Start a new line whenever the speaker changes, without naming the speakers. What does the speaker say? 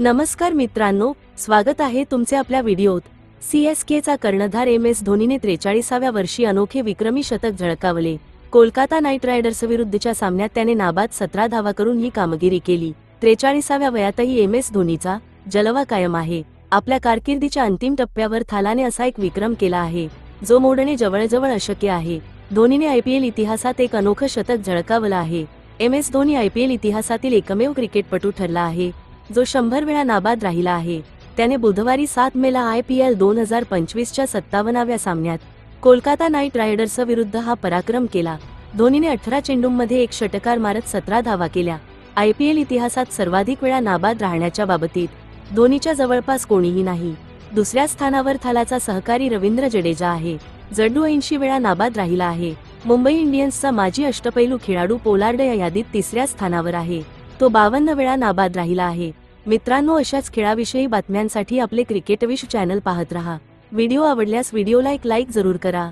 नमस्कार मित्रांनो स्वागत आहे तुमचे आपल्या व्हिडिओत. सी एस केचा कर्णधार एम एस धोनीने त्रेचाळीसाव्या वर्षी अनोखे विक्रमी शतक झळकावले. कोलकाता नाईट रायडर्स विरुद्धच्या सामन्यात त्याने नाबाद सतरा धावा करून ही कामगिरी केली. त्रेचाळीसाव्या वयातही एम एस धोनीचा जलवा कायम आहे. आपल्या कारकिर्दीच्या अंतिम टप्प्यावर थालाने असा एक विक्रम केला आहे जो मोडणे जवळजवळ अशक्य आहे. धोनीने आयपीएल इतिहासात एक अनोखं शतक झळकावलं आहे. एम एस धोनी आयपीएल इतिहासातील एकमेव क्रिकेटपटू ठरला आहे. जो शंभर वेळा नाबाद राहिला आहे. त्याने बुधवारी सात मेला आय पी एल दोन हजार पंचवीसच्या सत्तावन्नाव्या सामन्यात कोलकाता नाईट रायडर्स विरुद्ध हा पराक्रम केला. धोनीने अठरा चेंडूंमध्ये एक षटकार मारत सतरा धावा केल्या. आय पी एल इतिहासात सर्वाधिक वेळा नाबाद राहण्याच्या बाबतीत धोनीच्या जवळपास कोणीही नाही. दुसऱ्या स्थानावर थालाचा सहकारी रवींद्र जडेजा आहे. जडू ऐंशी वेळा नाबाद राहिला आहे. मुंबई इंडियन्सचा माजी अष्टपैलू खेळाडू पोलार्ड या यादीत तिसऱ्या स्थानावर आहे. तो बावन्न वेळा नाबाद राहिला आहे. मित्रांनो अशाच खेळाविषयी बातम्यांसाठी आपले क्रिकेट विश चॅनल पाहत रहा. व्हिडिओ आवडल्यास व्हिडिओला एक लाईक जरूर करा.